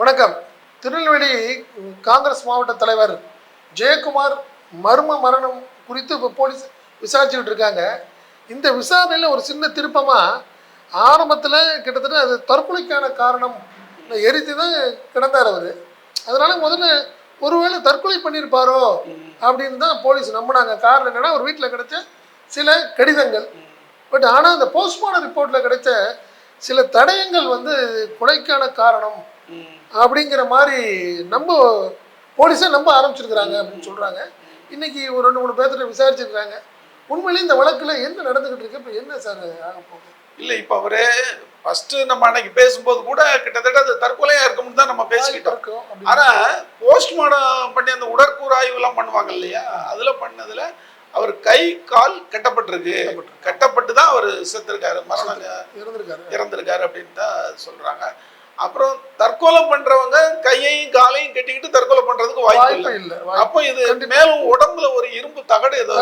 வணக்கம். திருநெல்வேலி காங்கிரஸ் மாவட்ட தலைவர் ஜெயக்குமார் மர்ம மரணம் குறித்து இப்போ போலீஸ் விசாரிச்சுக்கிட்டு இருக்காங்க. இந்த விசாரணையில் ஒரு சின்ன திருப்பமாக ஆரம்பத்தில் கிட்டத்தட்ட அது தற்கொலைக்கான காரணம் எரித்து தான் கிடந்தார் அவர். அதனால் முதல்ல ஒருவேளை தற்கொலை பண்ணியிருப்பாரோ அப்படின்னு தான் போலீஸ் நம்பினாங்க. காரணம் என்னென்னா ஒரு வீட்டில் கிடைச்ச சில கடிதங்கள். பட் ஆனால் அந்த போஸ்ட்மார்டம் ரிப்போர்ட்டில் கிடைச்ச சில தடயங்கள் வந்து கொலைக்கான காரணம் அப்படிங்கிற மாதிரி நம்ம போலீஸை நம்ப ஆரம்பிச்சிருக்கிறாங்க அப்படின்னு சொல்கிறாங்க இன்னைக்கு ஒரு ரெண்டு மூணு பேர்த்துல விசாரிச்சிருக்காங்க உண்மையிலேயே இந்த வழக்கில் என்ன நடந்துக்கிட்டு இருக்கு? இப்போ என்ன சார் ஆக போகுது? இல்ல இப்ப அவரு ஃபர்ஸ்ட் நம்ம அன்னைக்கு பேசும்போது கூட கிட்டத்தட்ட அது தற்கொலையா இருக்கும்னு தான் நம்ம பேசிக்கிட்டோம். இருக்கும் அப்படின்னு ஆனா போஸ்ட்மார்டம் பண்ணி அந்த உடற்கூறாய்வு எல்லாம் பண்ணுவாங்க இல்லையா? அதுல பண்ணதுல அவர் கை கால் கட்டப்பட்டிருக்கு. கட்டப்பட்டு தான் அவர் செத்துருக்காரு. மரணம் இருந்திருக்காரு இறந்திருக்காரு அப்படின்னு தான் சொல்றாங்க. அப்புறம் தற்கொலை பண்றவங்க கையையும் காலையும் கட்டிக்கிட்டு தற்கொலை பண்றதுக்கு வாய்ப்பு இல்லை. அப்போ இது மேலும் உடம்புல ஒரு இரும்பு தகடு ஏதோ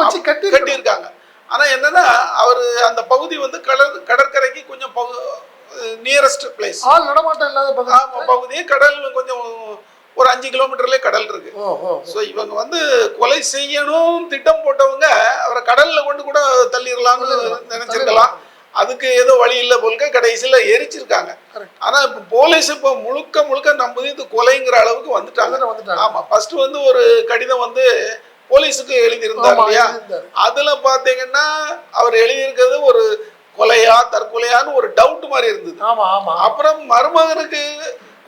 வச்சு கட்டி கட்டியிருக்காங்க. ஆனா என்னன்னா அவர் அந்த பகுதி வந்து கடல் கடற்கரைக்கு கொஞ்சம் நியரஸ்ட் பிளேஸ் ஆள் நடமாட்டம் இல்லாத பகுதி. கடல் கொஞ்சம் ஒரு அஞ்சு கிலோமீட்டர்லயே கடல் இருக்கு. ஸோ இவங்க வந்து கொலை செய்யணும் திட்டம் போட்டவங்க அவரை கடல்ல கொண்டு கூட தள்ளிடலாம்னு நினைச்சிருக்கலாம். அதுக்கு ஏதோ வழி இல்லை போல்க கடைசியில எரிச்சிருக்காங்க. Correct. ஆனா இப்போ போலீஸ் இப்போ முழுக்க முழுக்க நம்புது இது கொலைங்கிற அளவுக்கு வந்துட்டாங்க. வந்துட்டாங்க. ஆமா ஃபர்ஸ்ட் வந்து ஒரு கடிதம் வந்து போலீஸுக்கு எழுதியிருந்தார் ஆமா, இல்லையா. அதுல பாத்தீங்கன்னா அவர் எழுதியிருக்கிறது ஒரு கொலையா தற்கொலையான்னு ஒரு டவுட் மாதிரி இருந்தது. ஆமா ஆமா. அப்புறம் மருமகனுக்கு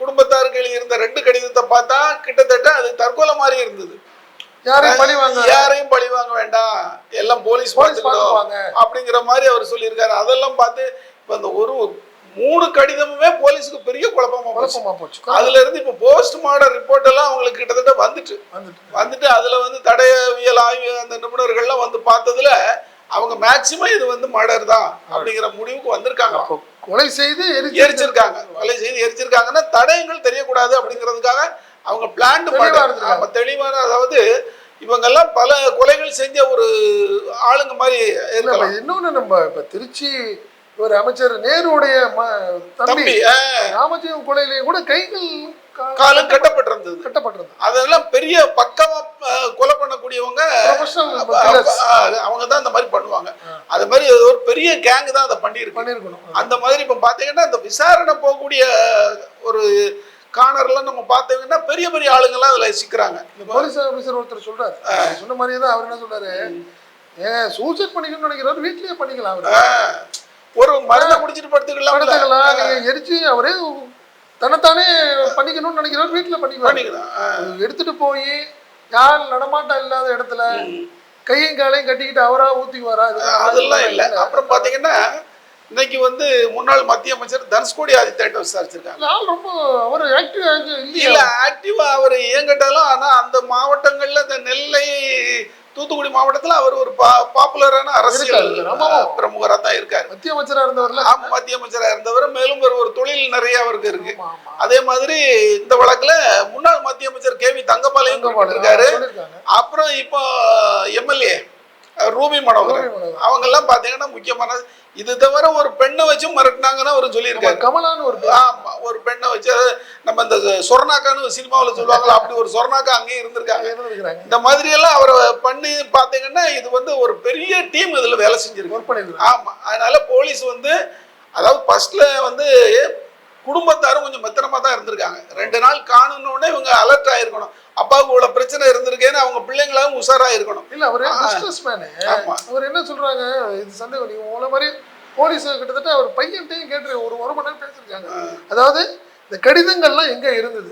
குடும்பத்தாருக்கு எழுதியிருந்த ரெண்டு கடிதத்தை பார்த்தா கிட்டத்தட்ட அது தற்கொலை மாதிரி இருந்தது. யாரையும் பழி யாரையும் பழி எல்லாம் போலீஸ் பார்த்துக்கிட்டோம் அப்படிங்கிற மாதிரி அவர் சொல்லியிருக்காரு. அதெல்லாம் பார்த்து இப்ப அந்த ஒரு மூணு கடிதமுமே போலீஸுக்கு பெரிய குழப்பமா குழப்பமா போச்சு. அதுல இருந்து இப்ப போஸ்ட் மார்டம் ரிப்போர்ட் எல்லாம் அவங்களுக்கு கிட்டத்தட்ட வந்துட்டு. வந்துட்டு. வந்துட்டு அதுல வந்து தடயவியல் ஆய்வு அந்த நிபுணர்கள்லாம் வந்து பார்த்ததுல அவங்க மேக்சிமம் இது வந்து மர்டர் தான் அப்படிங்கிற முடிவுக்கு வந்திருக்காங்க. கொலை செய்து எரிச்சு எரிச்சிருக்காங்க. கொலை செய்து எரிச்சிருக்காங்கன்னா தடயங்கள் தெரியக்கூடாது அப்படிங்கிறதுக்காக அவங்க பிளான் தெளிவான அதாவது இவங்க எல்லாம் பல கொலைகள் செஞ்ச ஒரு ஆளுங்க மாதிரி இன்னொன்னு நம்ம இப்ப திருச்சி ஒரு அமைச்சர் நேருடைய தம்பி ராமஜீவன் கொலையிலேயே கூட கைகள் காலும் கட்டப்பட்டிருந்தது. கட்டப்பட்டிருந்தது. அதெல்லாம் பெரிய பக்கமா கொலை பண்ணக்கூடியவங்க அவங்க- தான் அந்த மாதிரி பண்ணுவாங்க. அது மாதிரி ஒரு பெரிய கேங் தான் அதை பண்ணியிருக்கு. பண்ணிருக்கணும் அந்த மாதிரி இப்ப பாத்தீங்கன்னா இந்த விசாரணை போகக்கூடிய ஒரு காணர்லாம் நம்ம பார்த்தீங்கன்னா பெரிய பெரிய ஆளுங்கெல்லாம் அதுல சிக்கிறாங்க. இந்த போலீஸ் ஆபீசர் ஒருத்தர் சொல்றாரு. சொன்ன மாதிரியே தான் அவர் என்ன சொல்றாரு? ஏன் சூசைட் பண்ணிக்கணும்னு நினைக்கிறாரு. வீட்லயே பண்ணிக்கலாம் அவரு. ஒரு மருந்தை குடிச்சிட்டு படுத்துக்கலாம். படுத்துக்கலாம் எரிச்சு அவரே தன்னைத்தானே பண்ணிக்கணும்னு நினைக்கிறாரு. வீட்டுல பண்ணிக்கலாம். எடுத்துட்டு போய் யார் நடமாட்டம் இல்லாத இடத்துல கையும் காலையும் கட்டிக்கிட்டு அவரா ஊத்திக்குவாரா? அதெல்லாம் இல்லை. அப்புறம் பாத்தீங்கன்னா இன்னைக்கு வந்து முன்னாள் மத்திய அமைச்சர் தனுஷ்கோடி ஆதித்யாட்ட விசாரிச்சிருக்காங்க. ரொம்ப அவர் ஆக்டிவ் ஆக்டிவா அவர் இயங்கட்டாலும் ஆனா அந்த மாவட்டங்கள்ல இந்த நெல்லை தூத்துக்குடி மாவட்டத்துல அவர் ஒரு பாப்புலரான அரசியல் ஆமாமா. பிரமுகரா தான் இருக்காரு. மத்திய அமைச்சரா இருந்தவர்ல? ஆமா, மத்திய அமைச்சரா இருந்தவர். மேலும் ஒரு ஒரு தொழில் நிறைய அவருக்கு இருக்கு. அதே மாதிரி இந்த வழக்குல முன்னாள் மத்திய அமைச்சர் கே வி தங்கபாலையும் இருக்காரு அப்புறம் இப்போ எம்எல்ஏ ரூபி மனோகர். அவங்க எல்லாம் பாத்தீங்கன்னா முக்கியமான இது தவிர ஒரு பெண்ணை வச்சு மிரட்டினாங்கன்னு அவர் சொல்லியிருக்காரு. கமலான்னு ஒரு. ஆமா ஒரு பெண்ணை வச்சு நம்ம இந்த சொர்ணாக்கான்னு சினிமாவில் சொல்லுவாங்களா அப்படி ஒரு சொர்ணாக்கா அங்கேயும் இருந்திருக்காங்க. இருந்திருக்கிறாங்க. இந்த மாதிரி எல்லாம் அவரை பண்ணி பாத்தீங்கன்னா இது வந்து ஒரு பெரிய டீம் இதுல வேலை செஞ்சிருக்கு. ஒர்க் பண்ணிருக்காங்க. ஆமா. அதனால போலீஸ் வந்து அதாவது ஃபர்ஸ்ட்ல வந்து குடும்பத்தாரும் கொஞ்சம் மெத்தனமா தான் இருந்திருக்காங்க. ரெண்டு நாள் காணணுன்னே இவங்க அலர்ட் ஆயிருக்கணும். அப்பாவுக்கு இவ்வளவு பிரச்சனை இருந்திருக்கேன்னு அவங்க பிள்ளைங்களாவும் உஷாரா இருக்கணும் இல்ல அவரு அவர் என்ன சொல்றாங்க இது சந்தேகம் நீங்க உங்களை மாதிரி போலீஸ் கிட்டத்தட்ட அவர் பையன்ட்டையும் கேட்டு ஒரு ஒரு மணி நேரம் பேசியிருக்காங்க. அதாவது இந்த கடிதங்கள்லாம் எங்க இருந்தது?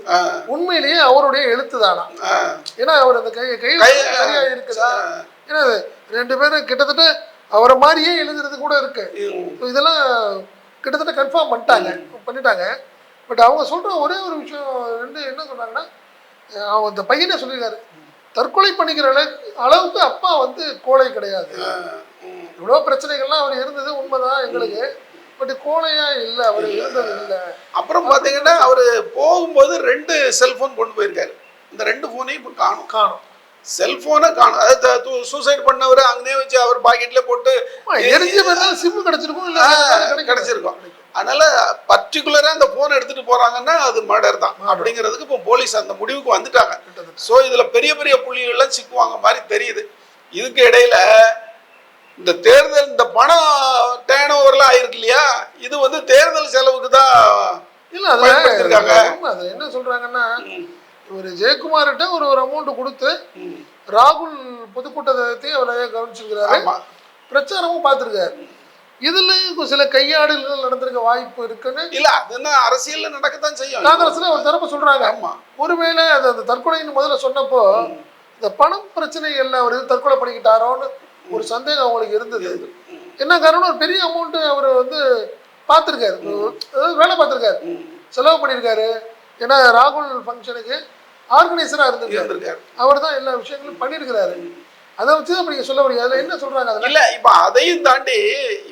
உண்மையிலேயே அவருடைய எழுத்து தானா? ஏன்னா அவர் அந்த கை கை சரியா இருக்குதா. ஏன்னா ரெண்டு பேரும் கிட்டத்தட்ட அவரை மாதிரியே எழுதுறது கூட இருக்கு. இதெல்லாம் கிட்டத்தட்ட கன்ஃபார்ம் பண்ணிட்டாங்க. பண்ணிட்டாங்க. பட் அவங்க சொல்ற ஒரே ஒரு விஷயம் ரெண்டு என்ன சொன்னாங்கன்னா அவன் அந்த பையனே சொல்லியிருக்காரு. தற்கொலை பண்ணிக்கிற அளவுக்கு அளவுக்கு அப்பா வந்து கோழை கிடையாது. இவ்வளோ பிரச்சனைகள்லாம் அவர் இருந்தது உண்மைதான் எங்களுக்கு. பட் கோழையா இல்லை அவர் இருந்தது இல்லை. அப்புறம் பாத்தீங்கன்னா அவரு போகும்போது ரெண்டு செல்போன் கொண்டு போயிருக்காரு. இந்த ரெண்டு போனையும் இப்போ காணும். காணும். செல்போனை காணும். அதாவது சூசைட் பண்ணவர் அங்கனே வச்சு அவர் பாக்கெட்ல போட்டு எரிஞ்ச பேர் சிம்மு கிடைச்சிருக்கும் இல்லை கிடைச்சிருக்கும். அதனால பர்டிகுலரா அந்த போன் எடுத்துட்டு போறாங்கன்னா அது மர்டர் தான். அப்படிங்கிறதுக்கு இப்போ போலீஸ் அந்த முடிவுக்கு வந்துட்டாங்க. ஸோ இதுல பெரிய பெரிய புள்ளிகள்லாம் சிக்குவாங்க மாதிரி தெரியுது. இதுக்கு இடையில இந்த தேர்தல் இந்த பணம் டேர்ன் ஓவர்லாம் ஆயிருக்கு இல்லையா? இது வந்து தேர்தல் செலவுக்கு தான் இல்ல அதுல என்ன சொல்றாங்கன்னா இவர் ஜெயக்குமார்கிட்ட ஒரு ஒரு அமௌண்ட் கொடுத்து ராகுல் பொதுக்கூட்டத்தையும் அவரை கவனிச்சிருக்கிறாரு. பிரச்சாரமும் பார்த்திருக்காரு. இதுல சில கையாடல்கள் நடந்திருக்க வாய்ப்பு இருக்குன்னு இல்ல அது என்ன அரசியல்ல நடக்கத்தான் செய்யும். காங்கிரஸ்ல ஒரு தரப்பு சொல்றாங்க. ஆமா. ஒருவேளை அது அந்த தற்கொலைன்னு முதல்ல சொன்னப்போ இந்த பணம் பிரச்சனை எல்லாம் அவர் தற்கொலை பண்ணிக்கிட்டாரோன்னு ஒரு சந்தேகம் அவங்களுக்கு இருந்தது. என்ன காரணம் ஒரு பெரிய அமௌண்ட் அவர் வந்து பார்த்துருக்காரு. வேலை பார்த்துருக்காரு. செலவு பண்ணியிருக்காரு. ஏன்னா ராகுல் ஃபங்க்ஷனுக்கு ஆர்கனைசராக இருந்திருக்காரு. அவர் தான் எல்லா விஷயங்களும் பண்ணியிருக்கிறாரு. அதை வச்சு தான் நீங்க சொல்ல முடியாது அதில் என்ன சொல்றாங்க அதில் இல்ல இப்ப அதையும் தாண்டி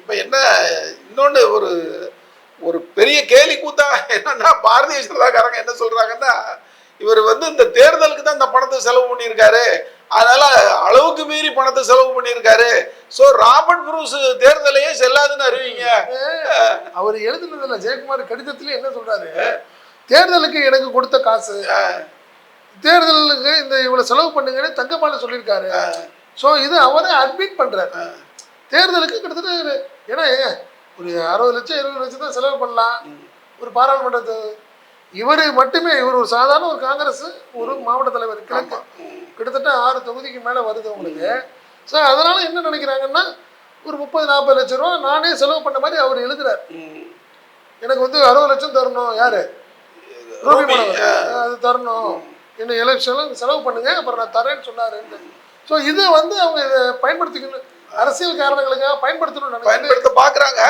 இப்ப என்ன இன்னொன்னு ஒரு ஒரு பெரிய கேலி கூத்தா என்னன்னா பாரதிய ஜனதாக்காரங்க என்ன சொல்றாங்கன்னா இவர் வந்து இந்த தேர்தலுக்கு தான் இந்த பணத்தை செலவு பண்ணியிருக்காரு. அதனால அளவுக்கு மீறி பணத்தை செலவு பண்ணியிருக்காரு. சோ ராபர்ட் புரூஸ் தேர்தலையே செல்லாதுன்னு அறிவிங்க. அவர் எழுதுனதுல ஜெயக்குமார் கடிதத்திலே என்ன சொல்றாரு? தேர்தலுக்கு எனக்கு கொடுத்த காசு. தேர்தலுக்கு இந்த இவ்வளவு செலவு பண்ணுங்கன்னு தங்கப்பால சொல்லியிருக்காரு. ஸோ இது அவரே அட்மிட் பண்றாரு. தேர்தலுக்கு கிட்டத்தட்ட ஏன்னா ஒரு அறுபது லட்சம் இருபது லட்சம் தான் செலவு பண்ணலாம். ஒரு பாராளுமன்றத்து இவர் மட்டுமே இவர் ஒரு சாதாரண ஒரு காங்கிரஸ் ஒரு மாவட்ட தலைவர் கிழக்கு. கிட்டத்தட்ட ஆறு தொகுதிக்கு மேல வருது உங்களுக்கு ஸோ அதனால என்ன நினைக்கிறாங்கன்னா ஒரு முப்பது நாற்பது லட்சம் ரூபா நானே செலவு பண்ண மாதிரி அவர் எழுதுறாரு. எனக்கு வந்து அறுபது லட்சம் தரணும் யாரு. அது தரணும். இன்னும் எலெக்ஷன்ல செலவு பண்ணுங்க அப்புறம் நான் தரேன்னு சொன்னாருன்னு ஸோ இதை வந்து அவங்க இதை பயன்படுத்திக்கணும். அரசியல் காரணங்களுக்காக பயன்படுத்தணும்னு நினைக்கிறேன். பயன்படுத்த பாக்குறாங்க.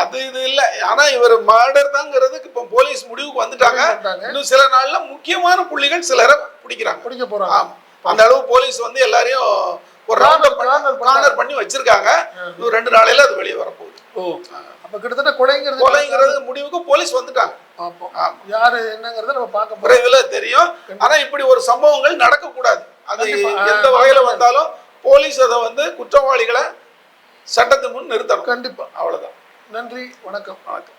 அது இது இல்ல. ஆனா இவர் மர்டர் தாங்கிறதுக்கு இப்ப போலீஸ் முடிவுக்கு வந்துட்டாங்க. இன்னும் சில நாள்ல முக்கியமான புள்ளிகள் சிலரை பிடிக்கிறாங்க. பிடிக்க போறாங்க. அந்த அளவு போலீஸ் வந்து எல்லாரையும் ஒரு. கார்னர் பண்ணி வச்சிருக்காங்க. இன்னும் ரெண்டு நாளையில அது வெளியே வரப்போகுது. ஓ. அப்ப கிட்டத்தட்ட கொலைங்கிறது கொலைங்கிறது முடிவுக்கு போலீஸ் வந்துட்டாங்க. யாரு என்னங்கிறத நம்ம பார்க்க விரைவில் தெரியும். ஆனா இப்படி ஒரு சம்பவங்கள் நடக்கக்கூடாது. அது கண்டிப்பா. எந்த வகையில வந்தாலும் போலீஸ் அதை வந்து குற்றவாளிகளை சட்டத்தின் முன் நிறுத்தணும். கண்டிப்பா. அவ்வளவுதான். நன்றி. வணக்கம். வணக்கம்.